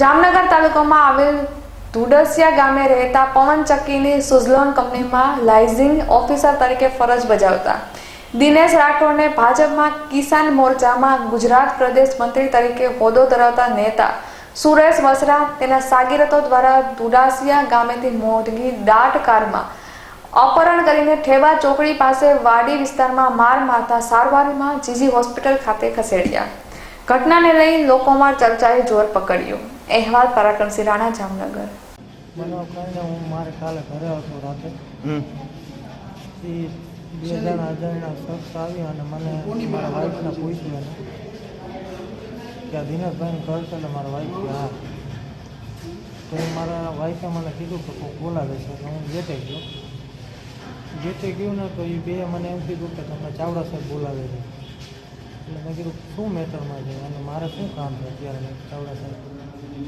જામનગર તાલુકામાં આવેલ ધુડસિયા ગામે રહેતા પવન ચક્કીની સુઝલોન કંપનીમાં લાઇઝિંગ ઓફિસર તરીકે ફરજ બજાવતા. દિનેશ રાઠોડને ભાજપમાં કિસાન મોરચામાં ગુજરાત પ્રદેશ મંત્રી તરીકે હોદ્દો ધરાવતા નેતા સુરેશ વસરા તેના સાગીરતો દ્વારા ધુડાસિયા ગામેથી મોટગી દાટ કારમાં અપહરણ કરીને ઠેવા ચોકડી પાસે વાડી વિસ્તારમાં માર મારતા સારવારમાં જીજી હોસ્પિટલ ખાતે ખસેડ્યા. ઘટનાને લઈ લોકોમાં ચર્ચાએ જોર પકડ્યું. અહેવાલ પરાક્રમસિંહ રાણા જામનગર. મને કાંઈ હું મારે કાલે ઘરે હતો રાતે. હમ. એ બે જણા અજાણ્યા શખ્સ આવી અને મને મારા વાઈફને પૂછ્યું કે આ દિનેશભાઈનું ઘર છે એટલે મારા વાઈફ હા. તો મારા વાઈફે મને કીધું કે બોલાવે છે તો હું જેતે ગયો. જેતે ગયું ને તો એ બે મને એમ કીધું કે તમને ચાવડા સાહેબ બોલાવે છે. એટલે મેં કીધું, શું મેટરમાં છે? અને મારે શું કામ છે અત્યારે ચાવડા સાહેબ?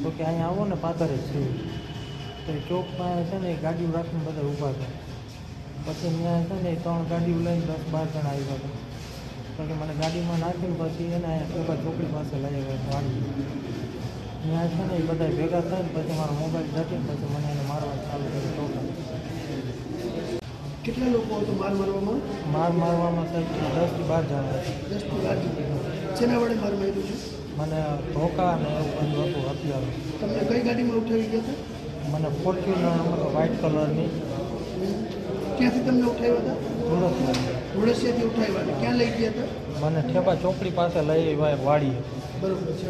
તો કે, અહીંયા આવો ને પાતરે જ છું. તો એ ચોકમાં છે ને, એ ગાડીઓ રાખીને બધા ઊભા હતા પછી ત્યાં છે ને ત્રણ ગાડીઓ લઈને દસ બાર જણા આવ્યા હતા તો કે, મને ગાડીમાં નાખીને પછી એને ટોકા ચોકડી પાસે લઈ આવ્યા વાળી ત્યાં છે ને, એ બધા ભેગા થઈને પછી મારો મોબાઈલ જતી પછી મને એને મારવા ચાલુ કર્યું. કેટલા લોકો હતો માર મારવામાં? માર મારવામાં સાહેબ દસથી બાર જણા દસથી બાર જણા. જેના વડે માર માર્યું છે? મને ધોકા અને એવું બધું હતું હથિયાર. તમને કઈ ગાડીમાં ઉઠાવી ગયા હતા? મને ફોર્ચ્યુનર વ્હાઇટ કલરની ક્યાંથી તમને ઉઠાવ્યા હતા? તુલસી ધોળસિયાથી ઉઠાવ્યા. ક્યાં લઈ ગયા હતા? મને ઠેબા ચોકડી પાસે લઈ આવ્યા વાડીએ બરોબર છે.